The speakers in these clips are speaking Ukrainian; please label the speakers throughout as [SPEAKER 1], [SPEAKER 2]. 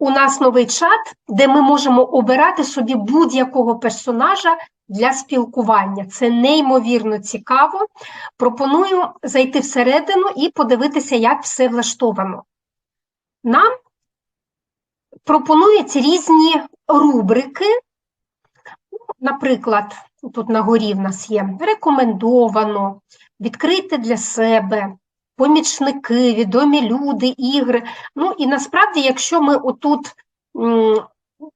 [SPEAKER 1] у нас новий чат, де ми можемо обирати собі будь-якого персонажа для спілкування. Це неймовірно цікаво. Пропоную зайти всередину і подивитися, як все влаштовано. Нам пропонують різні рубрики. Наприклад, тут на горі в нас є рекомендовано, відкрити для себе, помічники, відомі люди, ігри. Ну і насправді, якщо ми отут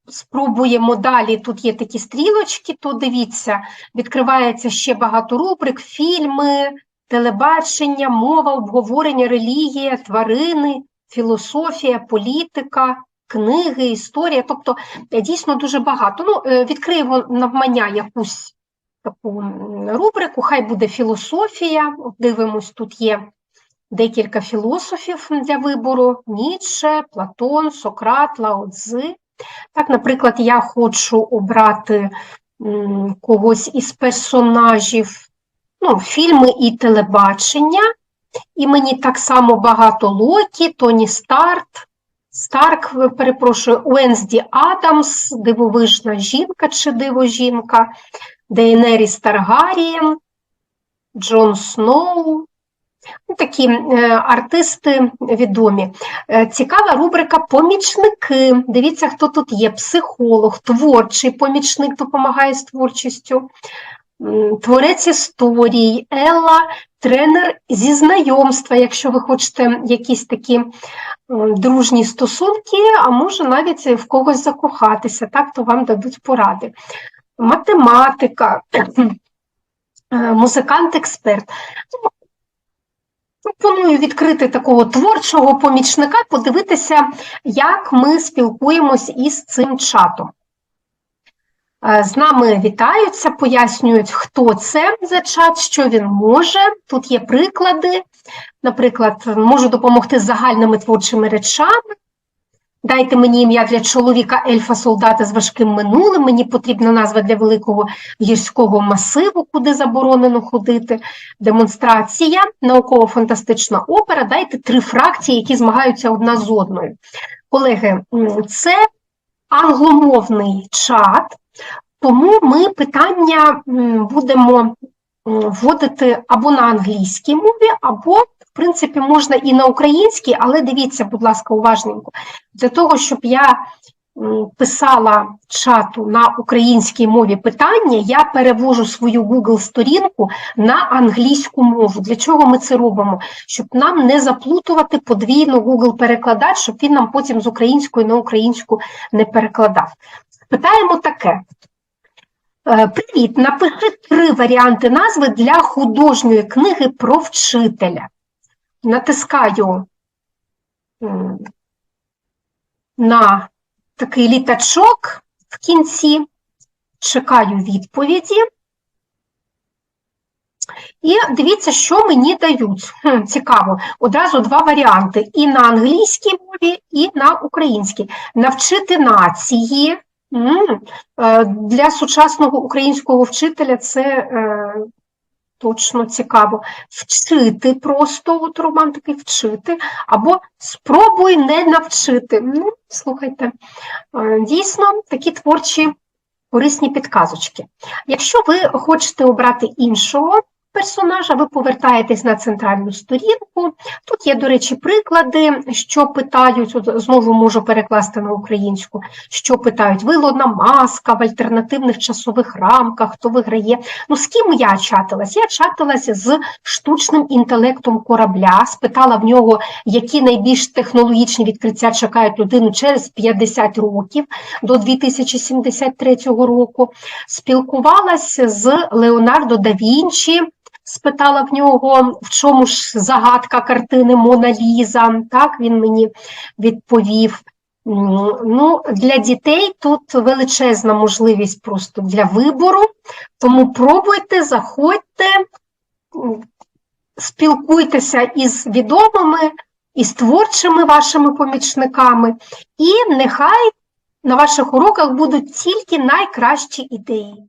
[SPEAKER 1] спробуємо далі, тут є такі стрілочки, то дивіться, відкривається ще багато рубрик, фільми, телебачення, мова, обговорення, релігія, тварини, філософія, політика, книги, історія. Тобто е, дійсно дуже багато. Ну, е, відкриємо навмання якусь таку рубрику, хай буде філософія. Дивимось, тут є декілька філософів для вибору: Ніцше, Платон, Сократ, Лао Цзи. Так, наприклад, я хочу обрати когось із персонажів ну, фільми і телебачення, і мені так само багато Локі, Тоні Старт, Старк, е, перепрошую, Уенсді Адамс, дивовижна жінка чи диво жінка, Дейнеріс Таргарієн, Джон Сноу. Ну, Такі е, артисти відомі. Е, Цікава рубрика Помічники. Дивіться, хто тут є: психолог, творчий помічник допомагає з творчістю, творець історій, Елла, тренер зі знайомства, якщо ви хочете якісь такі дружні стосунки, а може навіть в когось закохатися, так, то вам дадуть поради. Математика, е, музикант-експерт. Пропоную відкрити такого творчого помічника, подивитися, як ми спілкуємось із цим чатом. Е, З нами вітаються, пояснюють, хто це за чат, що він може. Тут є приклади. Наприклад, можу допомогти з загальними творчими речами. Дайте мені ім'я для чоловіка ельфа-солдата з важким минулим. Мені потрібна назва для великого гірського масиву, куди заборонено ходити. Демонстрація, науково-фантастична опера. Дайте три фракції, які змагаються одна з одною. Колеги, це англомовний чат, тому ми питання будемо вводити або на англійській мові, або, в принципі, можна і на українській, але дивіться, будь ласка, уважненько. Для того, щоб я писала чату на українській мові питання, я перевожу свою Google-сторінку на англійську мову. Для чого ми це робимо? Щоб нам не заплутувати подвійно Google-перекладач, щоб він нам потім з української на українську не перекладав. Питаємо таке. Е, Привіт, напиши три варіанти назви для художньої книги про вчителя. Натискаю на такий літачок в кінці, чекаю відповіді. І дивіться, що мені дають. Хм, цікаво. Одразу два варіанти: і на англійській мові, і на українській. Навчити нації. Е, Для сучасного українського вчителя це е, точно цікаво. Вчити просто, от роман вчити, або спробуй не навчити. Ну, слухайте, е, дійсно такі творчі корисні підказочки. Якщо ви хочете обрати іншого персонажа, ви повертаєтесь на центральну сторінку. Тут є, до речі, приклади, що питають, от знову можу перекласти на українську, що питають вилона маска в альтернативних часових рамках, хто виграє. Ну, з ким я чатилась? Я чатилася з штучним інтелектом корабля, спитала в нього, які найбільш технологічні відкриття чекають людину через 50 років до 2073 року. Спілкувалася з Леонардо да Вінчі, спитала в нього, в чому ж загадка картини Мона Ліза. Так, він мені відповів. Ну, для дітей тут величезна можливість просто для вибору, тому пробуйте, заходьте, спілкуйтеся із відомими, із творчими вашими помічниками, і нехай на ваших уроках будуть тільки найкращі ідеї.